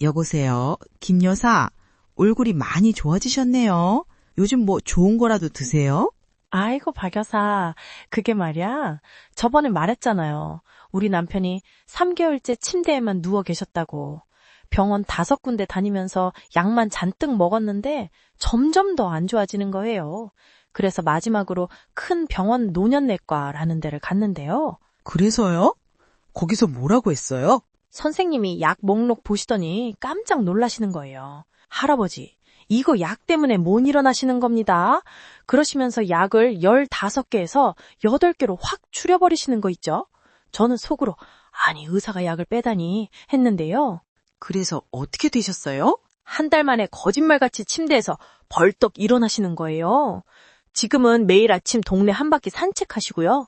여보세요. 김 여사, 얼굴이 많이 좋아지셨네요. 요즘 뭐 좋은 거라도 드세요? 아이고, 박 여사. 그게 말이야. 저번에 말했잖아요. 우리 남편이 3개월째 침대에만 누워 계셨다고. 병원 다섯 군데 다니면서 약만 잔뜩 먹었는데 점점 더 안 좋아지는 거예요. 그래서 마지막으로 큰 병원 노년내과라는 데를 갔는데요. 그래서요? 거기서 뭐라고 했어요? 선생님이 약 목록 보시더니 깜짝 놀라시는 거예요. 할아버지, 이거 약 때문에 못 일어나시는 겁니다. 그러시면서 약을 15개에서 8개로 확 줄여버리시는 거 있죠? 저는 속으로, 아니, 의사가 약을 빼다니 했는데요. 그래서 어떻게 되셨어요? 한 달 만에 거짓말같이 침대에서 벌떡 일어나시는 거예요. 지금은 매일 아침 동네 한 바퀴 산책하시고요.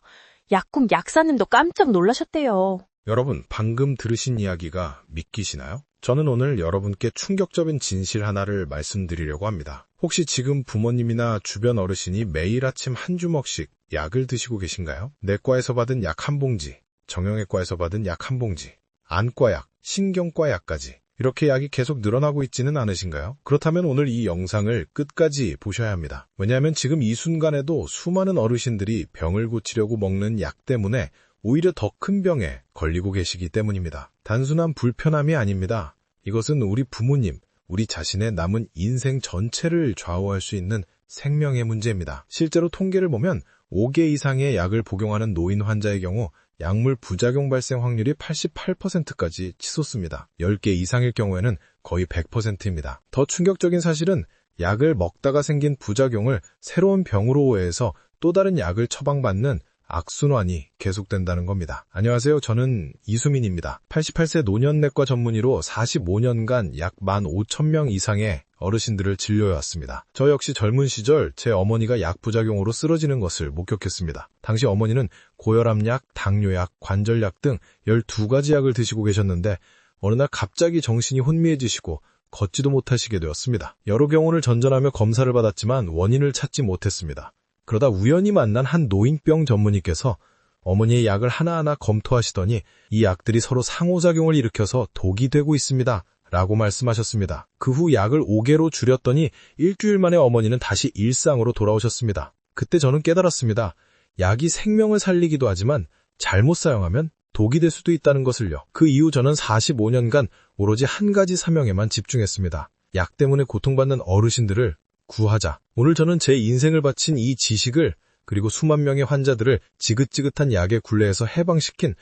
약국 약사님도 깜짝 놀라셨대요. 여러분, 방금 들으신 이야기가 믿기시나요? 저는 오늘 여러분께 충격적인 진실 하나를 말씀드리려고 합니다. 혹시 지금 부모님이나 주변 어르신이 매일 아침 한 주먹씩 약을 드시고 계신가요? 내과에서 받은 약 한 봉지, 정형외과에서 받은 약 한 봉지, 안과 약, 신경과 약까지 이렇게 약이 계속 늘어나고 있지는 않으신가요? 그렇다면 오늘 이 영상을 끝까지 보셔야 합니다. 왜냐하면 지금 이 순간에도 수많은 어르신들이 병을 고치려고 먹는 약 때문에 오히려 더 큰 병에 걸리고 계시기 때문입니다. 단순한 불편함이 아닙니다. 이것은 우리 부모님, 우리 자신의 남은 인생 전체를 좌우할 수 있는 생명의 문제입니다. 실제로 통계를 보면 5개 이상의 약을 복용하는 노인 환자의 경우 약물 부작용 발생 확률이 88%까지 치솟습니다. 10개 이상일 경우에는 거의 100%입니다. 더 충격적인 사실은 약을 먹다가 생긴 부작용을 새로운 병으로 오해해서 또 다른 약을 처방받는 악순환이 계속된다는 겁니다. 안녕하세요. 저는 이수민입니다. 88세 노년내과 전문의로 45년간 약 15,000명 이상의 어르신들을 진료해왔습니다. 저 역시 젊은 시절 제 어머니가 약 부작용으로 쓰러지는 것을 목격했습니다. 당시 어머니는 고혈압약, 당뇨약, 관절약 등 12가지 약을 드시고 계셨는데 어느 날 갑자기 정신이 혼미해지시고 걷지도 못하시게 되었습니다. 여러 경우를 전전하며 검사를 받았지만 원인을 찾지 못했습니다. 그러다 우연히 만난 한 노인병 전문의께서 어머니의 약을 하나하나 검토하시더니 이 약들이 서로 상호작용을 일으켜서 독이 되고 있습니다. 라고 말씀하셨습니다. 그 후 약을 5개로 줄였더니 일주일 만에 어머니는 다시 일상으로 돌아오셨습니다. 그때 저는 깨달았습니다. 약이 생명을 살리기도 하지만 잘못 사용하면 독이 될 수도 있다는 것을요. 그 이후 저는 45년간 오로지 한 가지 사명에만 집중했습니다. 약 때문에 고통받는 어르신들을 구하자. 오늘 저는 제 인생을 바친 이 지식을 그리고 수만 명의 환자들을 지긋지긋한 약의 굴레에서 해방시킨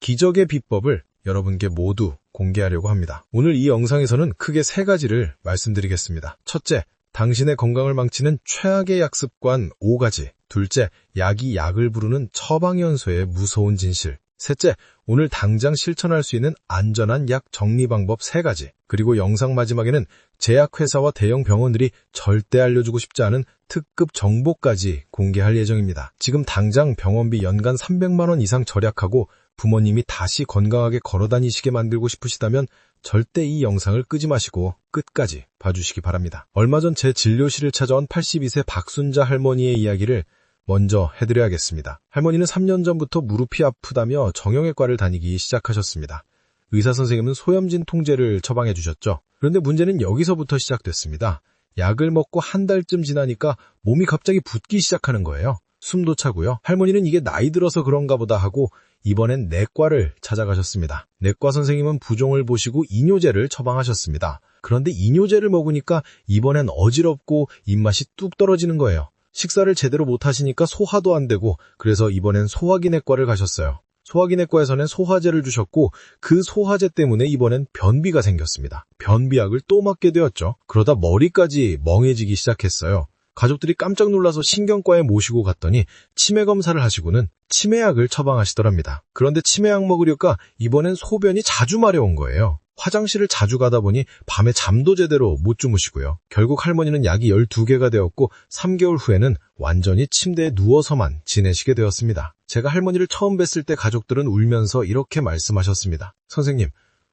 기적의 비법을 여러분께 모두 공개하려고 합니다. 오늘 이 영상에서는 크게 세 가지를 말씀드리겠습니다. 첫째, 당신의 건강을 망치는 최악의 약습관 5가지. 둘째, 약이 약을 부르는 처방연소의 무서운 진실. 셋째, 오늘 당장 실천할 수 있는 안전한 약 정리 방법 3가지. 그리고 영상 마지막에는 제약회사와 대형 병원들이 절대 알려주고 싶지 않은 특급 정보까지 공개할 예정입니다. 지금 당장 병원비 연간 300만원 이상 절약하고 부모님이 다시 건강하게 걸어 다니시게 만들고 싶으시다면 절대 이 영상을 끄지 마시고 끝까지 봐주시기 바랍니다. 얼마 전 제 진료실을 찾아온 82세 박순자 할머니의 이야기를 먼저 해드려야겠습니다. 할머니는 3년 전부터 무릎이 아프다며 정형외과를 다니기 시작하셨습니다. 의사 선생님은 소염진 통제를 처방해 주셨죠. 그런데 문제는 여기서부터 시작됐습니다. 약을 먹고 한 달쯤 지나니까 몸이 갑자기 붓기 시작하는 거예요. 숨도 차고요. 할머니는 이게 나이 들어서 그런가 보다 하고 이번엔 내과를 찾아가셨습니다. 내과 선생님은 부종을 보시고 이뇨제를 처방하셨습니다. 그런데 이뇨제를 먹으니까 이번엔 어지럽고 입맛이 뚝 떨어지는 거예요. 식사를 제대로 못 하시니까 소화도 안 되고 그래서 이번엔 소화기내과를 가셨어요. 소화기내과에서는 소화제를 주셨고 그 소화제 때문에 이번엔 변비가 생겼습니다. 변비약을 또 맞게 되었죠. 그러다 머리까지 멍해지기 시작했어요. 가족들이 깜짝 놀라서 신경과에 모시고 갔더니 치매 검사를 하시고는 치매약을 처방하시더랍니다. 그런데 치매약 먹으려까 이번엔 소변이 자주 마려운 거예요. 화장실을 자주 가다 보니 밤에 잠도 제대로 못 주무시고요. 결국 할머니는 약이 12개가 되었고 3개월 후에는 완전히 침대에 누워서만 지내시게 되었습니다. 제가 할머니를 처음 뵀을 때 가족들은 울면서 이렇게 말씀하셨습니다. 선생님,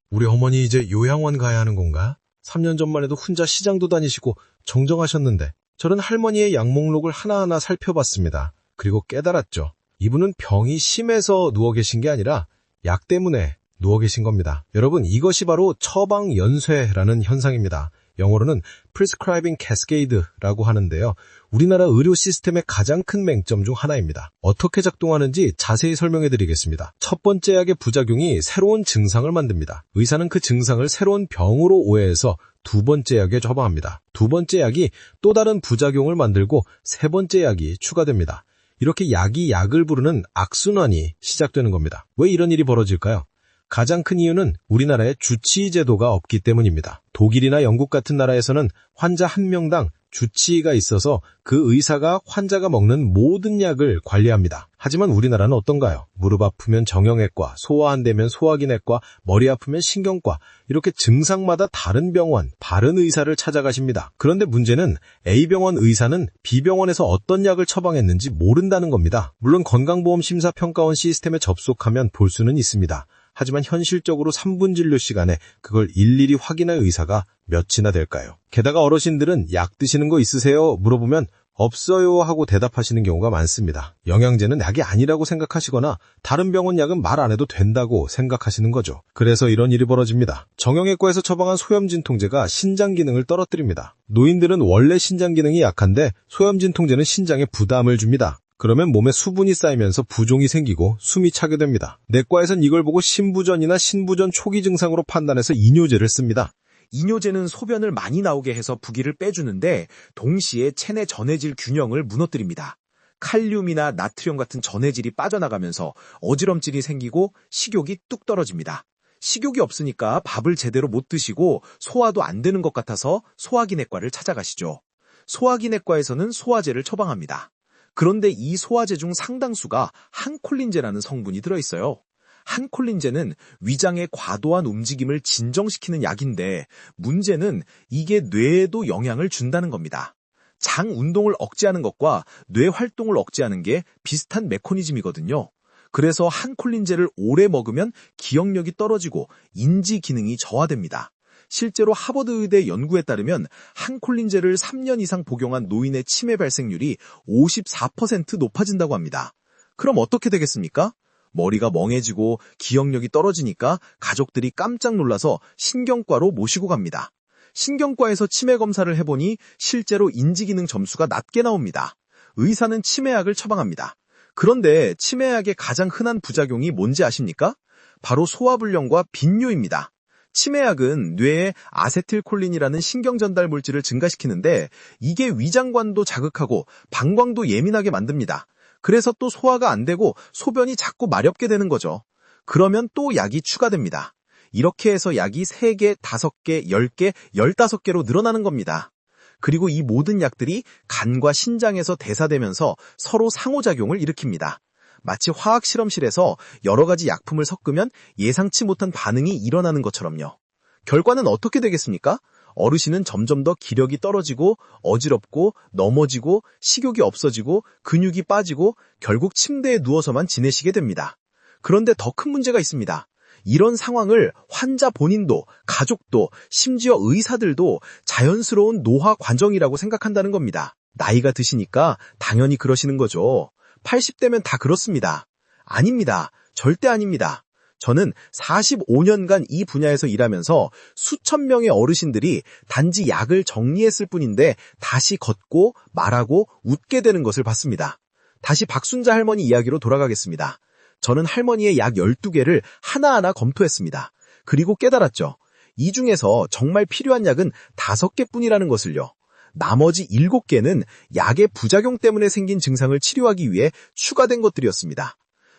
우리 어머니 이제 요양원 가야 하는 건가? 3년 전만 해도 혼자 시장도 다니시고 정정하셨는데 저는 할머니의 약 목록을 하나하나 살펴봤습니다. 그리고 깨달았죠. 이분은 병이 심해서 누워 계신 게 아니라 약 때문에 누워 계신 겁니다. 여러분, 이것이 바로 처방 연쇄라는 현상입니다. 영어로는 prescribing cascade라고 하는데요. 우리나라 의료 시스템의 가장 큰 맹점 중 하나입니다. 어떻게 작동하는지 자세히 설명해 드리겠습니다. 첫 번째 약의 부작용이 새로운 증상을 만듭니다. 의사는 그 증상을 새로운 병으로 오해해서 두 번째 약에 처방합니다. 두 번째 약이 또 다른 부작용을 만들고 세 번째 약이 추가됩니다. 이렇게 약이 약을 부르는 악순환이 시작되는 겁니다. 왜 이런 일이 벌어질까요? 가장 큰 이유는 우리나라에 주치의 제도가 없기 때문입니다. 독일이나 영국 같은 나라에서는 환자 한 명당 주치의가 있어서 그 의사가 환자가 먹는 모든 약을 관리합니다. 하지만 우리나라는 어떤가요? 무릎 아프면 정형외과, 소화 안 되면 소화기내과, 머리 아프면 신경과 이렇게 증상마다 다른 병원, 다른 의사를 찾아가십니다. 그런데 문제는 A병원 의사는 B병원에서 어떤 약을 처방했는지 모른다는 겁니다. 물론 건강보험 심사평가원 시스템에 접속하면 볼 수는 있습니다. 하지만 현실적으로 3분 진료 시간에 그걸 일일이 확인할 의사가 몇이나 될까요? 게다가 어르신들은 약 드시는 거 있으세요? 물어보면 없어요 하고 대답하시는 경우가 많습니다. 영양제는 약이 아니라고 생각하시거나 다른 병원 약은 말 안 해도 된다고 생각하시는 거죠. 그래서 이런 일이 벌어집니다. 정형외과에서 처방한 소염 진통제가 신장 기능을 떨어뜨립니다. 노인들은 원래 신장 기능이 약한데 소염 진통제는 신장에 부담을 줍니다. 그러면 몸에 수분이 쌓이면서 부종이 생기고 숨이 차게 됩니다. 내과에선 이걸 보고 신부전이나 신부전 초기 증상으로 판단해서 이뇨제를 씁니다. 이뇨제는 소변을 많이 나오게 해서 부기를 빼주는데 동시에 체내 전해질 균형을 무너뜨립니다. 칼륨이나 나트륨 같은 전해질이 빠져나가면서 어지럼증이 생기고 식욕이 뚝 떨어집니다. 식욕이 없으니까 밥을 제대로 못 드시고 소화도 안 되는 것 같아서 소화기내과를 찾아가시죠. 소화기내과에서는 소화제를 처방합니다. 그런데 이 소화제 중 상당수가 한콜린제라는 성분이 들어있어요. 한콜린제는 위장의 과도한 움직임을 진정시키는 약인데 문제는 이게 뇌에도 영향을 준다는 겁니다. 장 운동을 억제하는 것과 뇌 활동을 억제하는 게 비슷한 메커니즘이거든요. 그래서 한콜린제를 오래 먹으면 기억력이 떨어지고 인지 기능이 저하됩니다. 실제로 하버드 의대 연구에 따르면 한콜린제를 3년 이상 복용한 노인의 치매 발생률이 54% 높아진다고 합니다. 그럼 어떻게 되겠습니까? 머리가 멍해지고 기억력이 떨어지니까 가족들이 깜짝 놀라서 신경과로 모시고 갑니다. 신경과에서 치매 검사를 해보니 실제로 인지기능 점수가 낮게 나옵니다. 의사는 치매약을 처방합니다. 그런데 치매약의 가장 흔한 부작용이 뭔지 아십니까? 바로 소화불량과 빈뇨입니다. 치매약은 뇌에 아세틸콜린이라는 신경전달 물질을 증가시키는데 이게 위장관도 자극하고 방광도 예민하게 만듭니다. 그래서 또 소화가 안 되고 소변이 자꾸 마렵게 되는 거죠. 그러면 또 약이 추가됩니다. 이렇게 해서 약이 3개, 5개, 10개, 15개로 늘어나는 겁니다. 그리고 이 모든 약들이 간과 신장에서 대사되면서 서로 상호작용을 일으킵니다. 마치 화학 실험실에서 여러 가지 약품을 섞으면 예상치 못한 반응이 일어나는 것처럼요. 결과는 어떻게 되겠습니까? 어르신은 점점 더 기력이 떨어지고 어지럽고 넘어지고 식욕이 없어지고 근육이 빠지고 결국 침대에 누워서만 지내시게 됩니다. 그런데 더 큰 문제가 있습니다. 이런 상황을 환자 본인도 가족도 심지어 의사들도 자연스러운 노화 과정이라고 생각한다는 겁니다. 나이가 드시니까 당연히 그러시는 거죠. 80대면 다 그렇습니다. 아닙니다. 절대 아닙니다. 저는 45년간 이 분야에서 일하면서 수천 명의 어르신들이 단지 약을 정리했을 뿐인데 다시 걷고 말하고 웃게 되는 것을 봤습니다. 다시 박순자 할머니 이야기로 돌아가겠습니다. 저는 할머니의 약 12개를 하나하나 검토했습니다. 그리고 깨달았죠. 이 중에서 정말 필요한 약은 5개뿐이라는 것을요. 나머지 7개는 약의 부작용 때문에 생긴 증상을 치료하기 위해 추가된 것들이었습니다.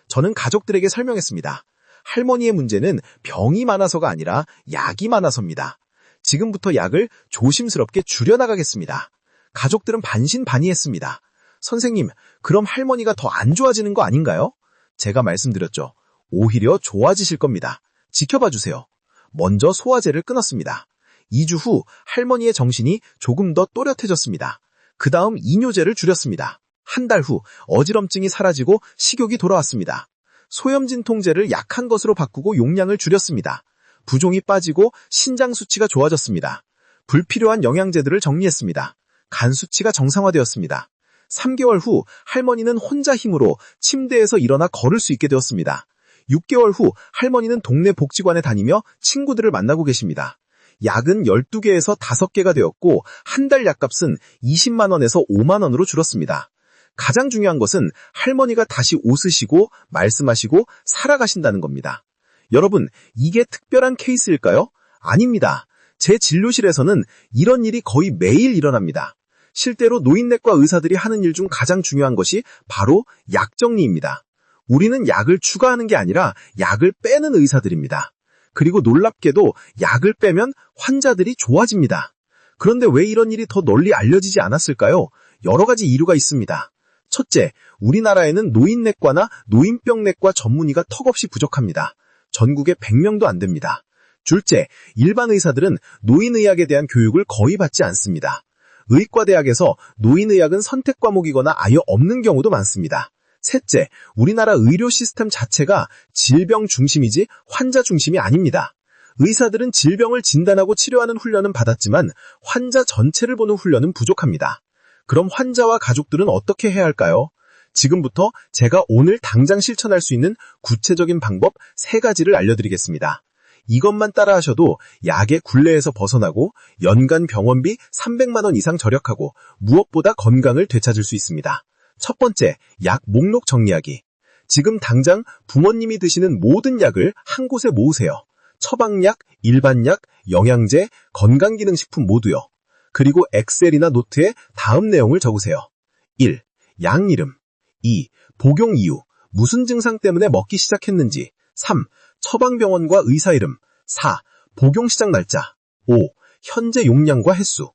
저는 가족들에게 설명했습니다. 할머니의 문제는 병이 많아서가 아니라 약이 많아서입니다. 지금부터 약을 조심스럽게 줄여나가겠습니다. 가족들은 반신반의했습니다. 선생님, 그럼 할머니가 더 안 좋아지는 거 아닌가요? 제가 말씀드렸죠. 오히려 좋아지실 겁니다. 지켜봐 주세요. 먼저 소화제를 끊었습니다. 2주 후 할머니의 정신이 조금 더 또렷해졌습니다. 그 다음 이뇨제를 줄였습니다. 한 달 후 어지럼증이 사라지고 식욕이 돌아왔습니다. 소염진통제를 약한 것으로 바꾸고 용량을 줄였습니다. 부종이 빠지고 신장 수치가 좋아졌습니다. 불필요한 영양제들을 정리했습니다. 간 수치가 정상화되었습니다. 3개월 후 할머니는 혼자 힘으로 침대에서 일어나 걸을 수 있게 되었습니다. 6개월 후 할머니는 동네 복지관에 다니며 친구들을 만나고 계십니다. 약은 12개에서 5개가 되었고 한 달 약값은 20만 원에서 5만 원으로 줄었습니다. 가장 중요한 것은 할머니가 다시 웃으시고 말씀하시고 살아가신다는 겁니다. 여러분, 이게 특별한 케이스일까요? 아닙니다. 제 진료실에서는 이런 일이 거의 매일 일어납니다. 실제로 노인내과 의사들이 하는 일 중 가장 중요한 것이 바로 약 정리입니다. 우리는 약을 추가하는 게 아니라 약을 빼는 의사들입니다. 그리고 놀랍게도 약을 빼면 환자들이 좋아집니다. 그런데 왜 이런 일이 더 널리 알려지지 않았을까요? 여러 가지 이유가 있습니다. 첫째, 우리나라에는 노인내과나 노인병내과 전문의가 턱없이 부족합니다. 전국에 100명도 안 됩니다. 둘째, 일반 의사들은 노인의학에 대한 교육을 거의 받지 않습니다. 의과대학에서 노인의학은 선택 과목이거나 아예 없는 경우도 많습니다. 셋째, 우리나라 의료 시스템 자체가 질병 중심이지 환자 중심이 아닙니다. 의사들은 질병을 진단하고 치료하는 훈련은 받았지만 환자 전체를 보는 훈련은 부족합니다. 그럼 환자와 가족들은 어떻게 해야 할까요? 지금부터 제가 오늘 당장 실천할 수 있는 구체적인 방법 세 가지를 알려드리겠습니다. 이것만 따라하셔도 약의 굴레에서 벗어나고 연간 병원비 300만 원 이상 절약하고 무엇보다 건강을 되찾을 수 있습니다. 첫 번째, 약 목록 정리하기. 지금 당장 부모님이 드시는 모든 약을 한 곳에 모으세요. 처방약, 일반약, 영양제, 건강기능식품 모두요. 그리고 엑셀이나 노트에 다음 내용을 적으세요. 1. 양 이름 2. 복용 이유 무슨 증상 때문에 먹기 시작했는지 3. 처방병원과 의사 이름 4. 복용 시작 날짜 5. 현재 용량과 횟수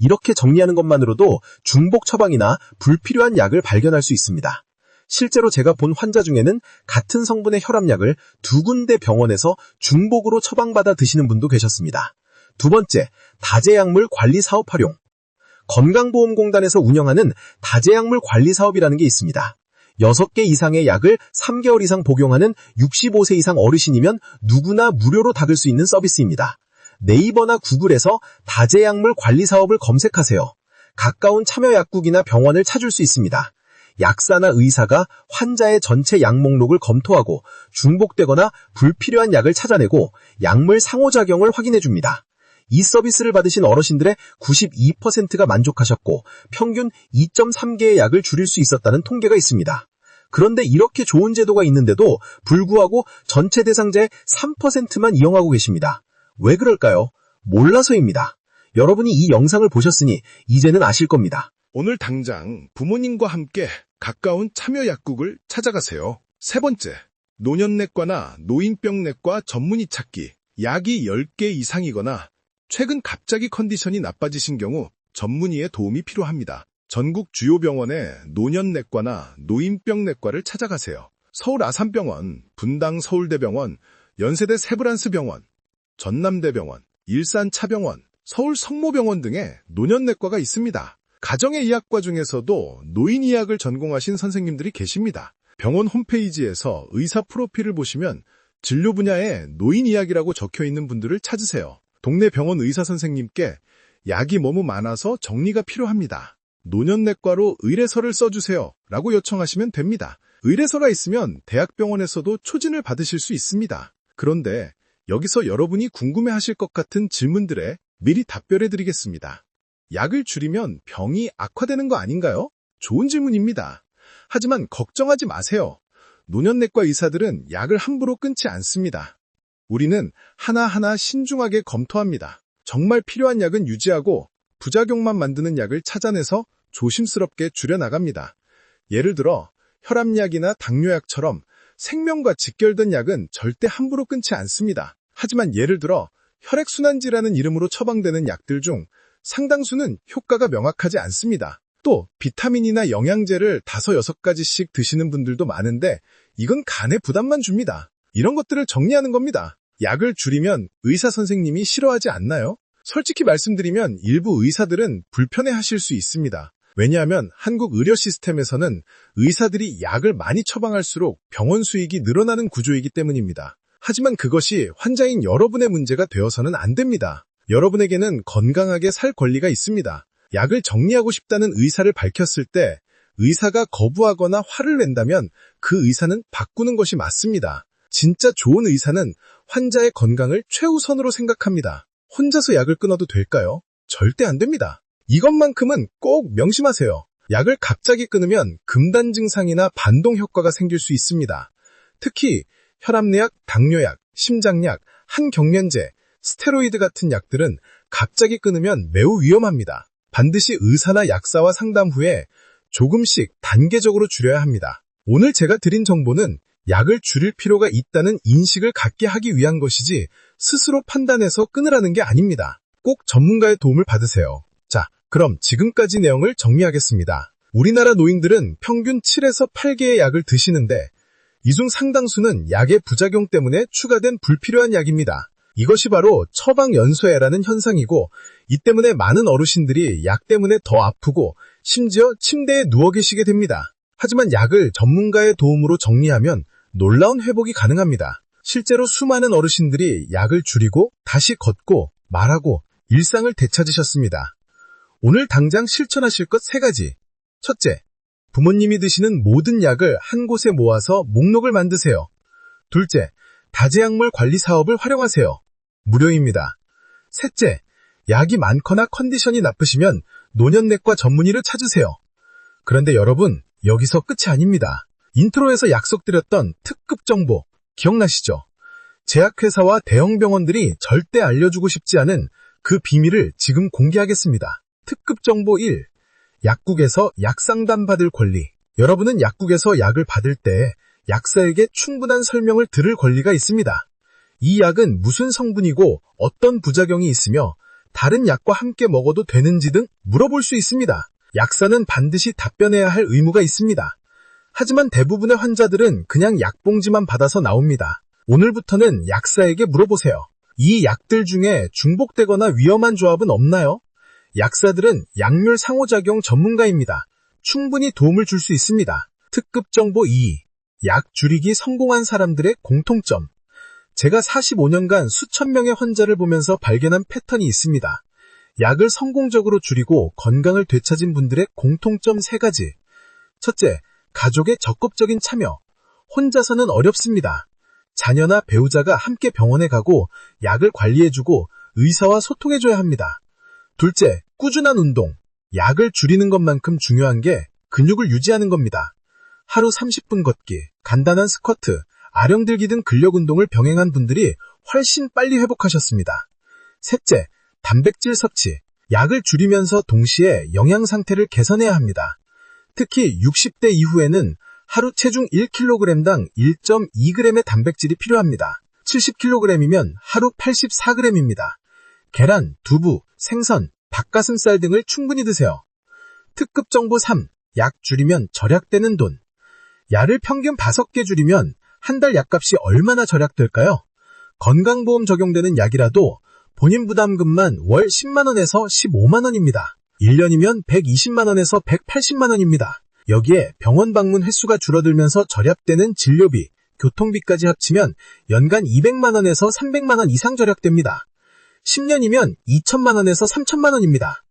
이렇게 정리하는 것만으로도 중복 처방이나 불필요한 약을 발견할 수 있습니다. 실제로 제가 본 환자 중에는 같은 성분의 혈압약을 두 군데 병원에서 중복으로 처방받아 드시는 분도 계셨습니다. 두 번째, 다제약물 관리 사업 활용. 건강보험공단에서 운영하는 다제약물 관리 사업이라는 게 있습니다. 6개 이상의 약을 3개월 이상 복용하는 65세 이상 어르신이면 누구나 무료로 닦을 수 있는 서비스입니다. 네이버나 구글에서 다제약물 관리 사업을 검색하세요. 가까운 참여약국이나 병원을 찾을 수 있습니다. 약사나 의사가 환자의 전체 약 목록을 검토하고 중복되거나 불필요한 약을 찾아내고 약물 상호작용을 확인해 줍니다. 이 서비스를 받으신 어르신들의 92%가 만족하셨고 평균 2.3개의 약을 줄일 수 있었다는 통계가 있습니다. 그런데 이렇게 좋은 제도가 있는데도 불구하고 전체 대상자의 3%만 이용하고 계십니다. 왜 그럴까요? 몰라서입니다. 여러분이 이 영상을 보셨으니 이제는 아실 겁니다. 오늘 당장 부모님과 함께 가까운 참여 약국을 찾아가세요. 세 번째, 노년내과나 노인병내과 전문의 찾기. 약이 10개 이상이거나 최근 갑자기 컨디션이 나빠지신 경우 전문의의 도움이 필요합니다. 전국 주요 병원의 노년내과나 노인병내과를 찾아가세요. 서울 아산병원, 분당 서울대병원, 연세대 세브란스병원, 전남대병원, 일산차병원, 서울 성모병원 등의 노년내과가 있습니다. 가정의 의학과 중에서도 노인의학을 전공하신 선생님들이 계십니다. 병원 홈페이지에서 의사 프로필을 보시면 진료 분야에 노인의학이라고 적혀 있는 분들을 찾으세요. 동네 병원 의사 선생님께 약이 너무 많아서 정리가 필요합니다. 노년내과로 의뢰서를 써주세요. 라고 요청하시면 됩니다. 의뢰서가 있으면 대학병원에서도 초진을 받으실 수 있습니다. 그런데 여기서 여러분이 궁금해하실 것 같은 질문들에 미리 답변해 드리겠습니다. 약을 줄이면 병이 악화되는 거 아닌가요? 좋은 질문입니다. 하지만 걱정하지 마세요. 노년내과 의사들은 약을 함부로 끊지 않습니다. 우리는 하나하나 신중하게 검토합니다. 정말 필요한 약은 유지하고 부작용만 만드는 약을 찾아내서 조심스럽게 줄여나갑니다. 예를 들어 혈압약이나 당뇨약처럼 생명과 직결된 약은 절대 함부로 끊지 않습니다. 하지만 예를 들어 혈액순환제라는 이름으로 처방되는 약들 중 상당수는 효과가 명확하지 않습니다. 또 비타민이나 영양제를 다섯 여섯 가지씩 드시는 분들도 많은데 이건 간에 부담만 줍니다. 이런 것들을 정리하는 겁니다. 약을 줄이면 의사 선생님이 싫어하지 않나요? 솔직히 말씀드리면 일부 의사들은 불편해하실 수 있습니다. 왜냐하면 한국 의료 시스템에서는 의사들이 약을 많이 처방할수록 병원 수익이 늘어나는 구조이기 때문입니다. 하지만 그것이 환자인 여러분의 문제가 되어서는 안 됩니다. 여러분에게는 건강하게 살 권리가 있습니다. 약을 정리하고 싶다는 의사를 밝혔을 때 의사가 거부하거나 화를 낸다면 그 의사는 바꾸는 것이 맞습니다. 진짜 좋은 의사는 환자의 건강을 최우선으로 생각합니다. 혼자서 약을 끊어도 될까요? 절대 안 됩니다. 이것만큼은 꼭 명심하세요. 약을 갑자기 끊으면 금단 증상이나 반동 효과가 생길 수 있습니다. 특히 혈압약, 당뇨약, 심장약, 한경련제, 스테로이드 같은 약들은 갑자기 끊으면 매우 위험합니다. 반드시 의사나 약사와 상담 후에 조금씩 단계적으로 줄여야 합니다. 오늘 제가 드린 정보는 약을 줄일 필요가 있다는 인식을 갖게 하기 위한 것이지 스스로 판단해서 끊으라는 게 아닙니다. 꼭 전문가의 도움을 받으세요. 자, 그럼 지금까지 내용을 정리하겠습니다. 우리나라 노인들은 평균 7에서 8개의 약을 드시는데 이 중 상당수는 약의 부작용 때문에 추가된 불필요한 약입니다. 이것이 바로 처방연소해라는 현상이고 이 때문에 많은 어르신들이 약 때문에 더 아프고 심지어 침대에 누워 계시게 됩니다. 하지만 약을 전문가의 도움으로 정리하면 놀라운 회복이 가능합니다. 실제로 수많은 어르신들이 약을 줄이고 다시 걷고 말하고 일상을 되찾으셨습니다. 오늘 당장 실천하실 것 세 가지. 첫째, 부모님이 드시는 모든 약을 한 곳에 모아서 목록을 만드세요. 둘째, 다제약물 관리 사업을 활용하세요. 무료입니다. 셋째, 약이 많거나 컨디션이 나쁘시면 노년내과 전문의를 찾으세요. 그런데 여러분, 여기서 끝이 아닙니다. 인트로에서 약속드렸던 특급 정보 기억나시죠? 제약회사와 대형 병원들이 절대 알려주고 싶지 않은 그 비밀을 지금 공개하겠습니다. 특급 정보 1. 약국에서 약상담 받을 권리. 여러분은 약국에서 약을 받을 때 약사에게 충분한 설명을 들을 권리가 있습니다. 이 약은 무슨 성분이고 어떤 부작용이 있으며 다른 약과 함께 먹어도 되는지 등 물어볼 수 있습니다. 약사는 반드시 답변해야 할 의무가 있습니다. 하지만 대부분의 환자들은 그냥 약봉지만 받아서 나옵니다. 오늘부터는 약사에게 물어보세요. 이 약들 중에 중복되거나 위험한 조합은 없나요? 약사들은 약물 상호작용 전문가입니다. 충분히 도움을 줄 수 있습니다. 특급 정보 2. 약 줄이기 성공한 사람들의 공통점. 제가 45년간 수천 명의 환자를 보면서 발견한 패턴이 있습니다. 약을 성공적으로 줄이고 건강을 되찾은 분들의 공통점 3가지. 첫째, 가족의 적극적인 참여. 혼자서는 어렵습니다. 자녀나 배우자가 함께 병원에 가고 약을 관리해주고 의사와 소통해줘야 합니다. 둘째, 꾸준한 운동. 약을 줄이는 것만큼 중요한 게 근육을 유지하는 겁니다. 하루 30분 걷기, 간단한 스쿼트, 아령 들기 등 근력 운동을 병행한 분들이 훨씬 빨리 회복하셨습니다. 셋째, 단백질 섭취. 약을 줄이면서 동시에 영양 상태를 개선해야 합니다. 특히 60대 이후에는 하루 체중 1kg당 1.2g의 단백질이 필요합니다. 70kg이면 하루 84g입니다. 계란, 두부, 생선, 닭가슴살 등을 충분히 드세요. 특급 정보 3. 약 줄이면 절약되는 돈. 약을 평균 5개 줄이면 한 달 약값이 얼마나 절약될까요? 건강보험 적용되는 약이라도 본인 부담금만 월 10만원에서 15만원입니다. 1년이면 120만원에서 180만원입니다. 여기에 병원 방문 횟수가 줄어들면서 절약되는 진료비, 교통비까지 합치면 연간 200만원에서 300만원 이상 절약됩니다. 10년이면 2천만 원에서 3천만 원입니다.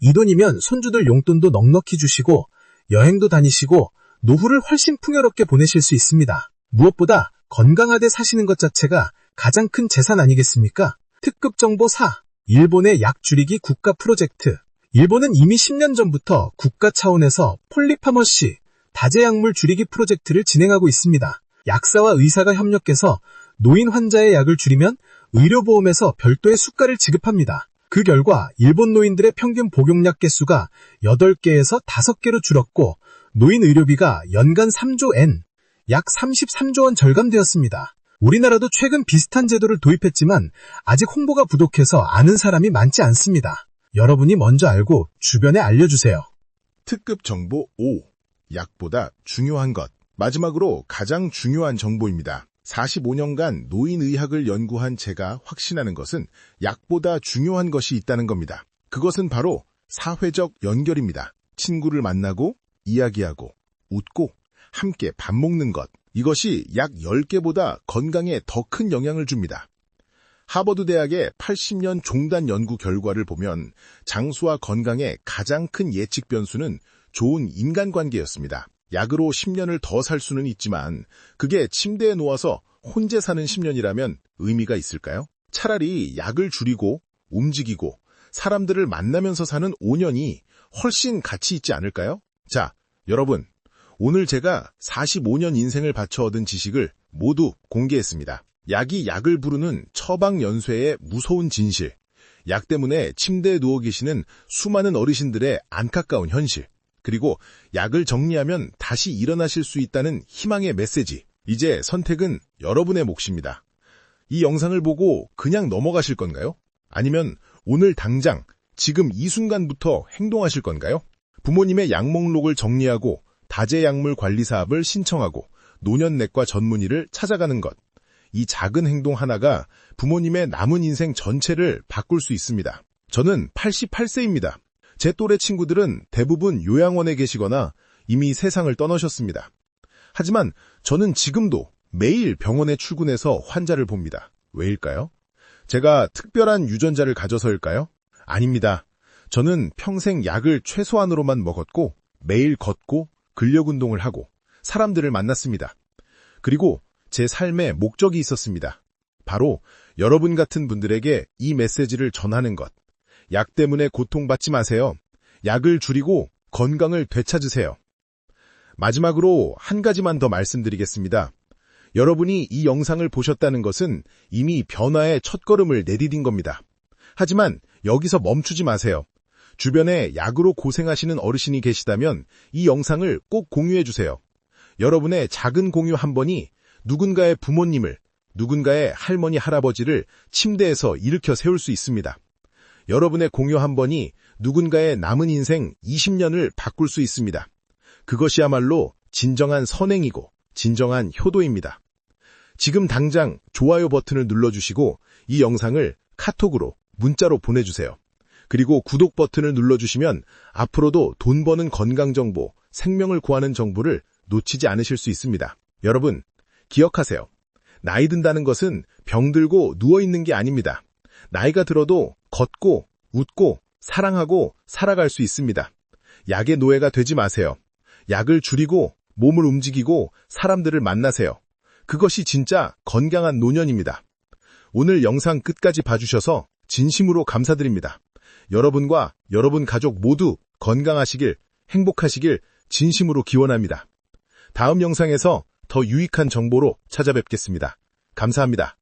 이 돈이면 손주들 용돈도 넉넉히 주시고 여행도 다니시고 노후를 훨씬 풍요롭게 보내실 수 있습니다. 무엇보다 건강하게 사시는 것 자체가 가장 큰 재산 아니겠습니까? 특급 정보 4. 일본의 약 줄이기 국가 프로젝트. 일본은 이미 10년 전부터 국가 차원에서 폴리파머시, 다제약물 줄이기 프로젝트를 진행하고 있습니다. 약사와 의사가 협력해서 노인 환자의 약을 줄이면 의료보험에서 별도의 수가를 지급합니다. 그 결과 일본 노인들의 평균 복용약 개수가 8개에서 5개로 줄었고 노인 의료비가 연간 3조 엔, 약 33조 원 절감되었습니다. 우리나라도 최근 비슷한 제도를 도입했지만 아직 홍보가 부족해서 아는 사람이 많지 않습니다. 여러분이 먼저 알고 주변에 알려주세요. 특급 정보 5. 약보다 중요한 것. 마지막으로 가장 중요한 정보입니다. 45년간 노인의학을 연구한 제가 확신하는 것은 약보다 중요한 것이 있다는 겁니다. 그것은 바로 사회적 연결입니다. 친구를 만나고 이야기하고 웃고 함께 밥 먹는 것. 이것이 약 10개보다 건강에 더 큰 영향을 줍니다. 하버드 대학의 80년 종단 연구 결과를 보면 장수와 건강의 가장 큰 예측 변수는 좋은 인간관계였습니다. 약으로 10년을 더 살 수는 있지만 그게 침대에 누워서 혼자 사는 10년이라면 의미가 있을까요? 차라리 약을 줄이고 움직이고 사람들을 만나면서 사는 5년이 훨씬 가치 있지 않을까요? 자, 여러분. 오늘 제가 45년 인생을 바쳐 얻은 지식을 모두 공개했습니다. 약이 약을 부르는 처방 연쇄의 무서운 진실. 약 때문에 침대에 누워 계시는 수많은 어르신들의 안타까운 현실. 그리고 약을 정리하면 다시 일어나실 수 있다는 희망의 메시지. 이제 선택은 여러분의 몫입니다. 이 영상을 보고 그냥 넘어가실 건가요? 아니면 오늘 당장 지금 이 순간부터 행동하실 건가요? 부모님의 약 목록을 정리하고 다제약물 관리 사업을 신청하고 노년내과 전문의를 찾아가는 것. 이 작은 행동 하나가 부모님의 남은 인생 전체를 바꿀 수 있습니다. 저는 88세입니다. 제 또래 친구들은 대부분 요양원에 계시거나 이미 세상을 떠나셨습니다. 하지만 저는 지금도 매일 병원에 출근해서 환자를 봅니다. 왜일까요? 제가 특별한 유전자를 가져서일까요? 아닙니다. 저는 평생 약을 최소한으로만 먹었고 매일 걷고 근력 운동을 하고 사람들을 만났습니다. 그리고 제 삶에 목적이 있었습니다. 바로 여러분 같은 분들에게 이 메시지를 전하는 것. 약 때문에 고통받지 마세요. 약을 줄이고 건강을 되찾으세요. 마지막으로 한 가지만 더 말씀드리겠습니다. 여러분이 이 영상을 보셨다는 것은 이미 변화의 첫걸음을 내디딘 겁니다. 하지만 여기서 멈추지 마세요. 주변에 약으로 고생하시는 어르신이 계시다면 이 영상을 꼭 공유해 주세요. 여러분의 작은 공유 한 번이 누군가의 부모님을, 누군가의 할머니, 할아버지를 침대에서 일으켜 세울 수 있습니다. 여러분의 공유 한 번이 누군가의 남은 인생 20년을 바꿀 수 있습니다. 그것이야말로 진정한 선행이고 진정한 효도입니다. 지금 당장 좋아요 버튼을 눌러주시고 이 영상을 카톡으로, 문자로 보내주세요. 그리고 구독 버튼을 눌러주시면 앞으로도 돈 버는 건강 정보, 생명을 구하는 정보를 놓치지 않으실 수 있습니다. 여러분, 기억하세요. 나이 든다는 것은 병들고 누워있는 게 아닙니다. 나이가 들어도 걷고, 웃고, 사랑하고, 살아갈 수 있습니다. 약의 노예가 되지 마세요. 약을 줄이고, 몸을 움직이고, 사람들을 만나세요. 그것이 진짜 건강한 노년입니다. 오늘 영상 끝까지 봐주셔서 진심으로 감사드립니다. 여러분과 여러분 가족 모두 건강하시길, 행복하시길 진심으로 기원합니다. 다음 영상에서 더 유익한 정보로 찾아뵙겠습니다. 감사합니다.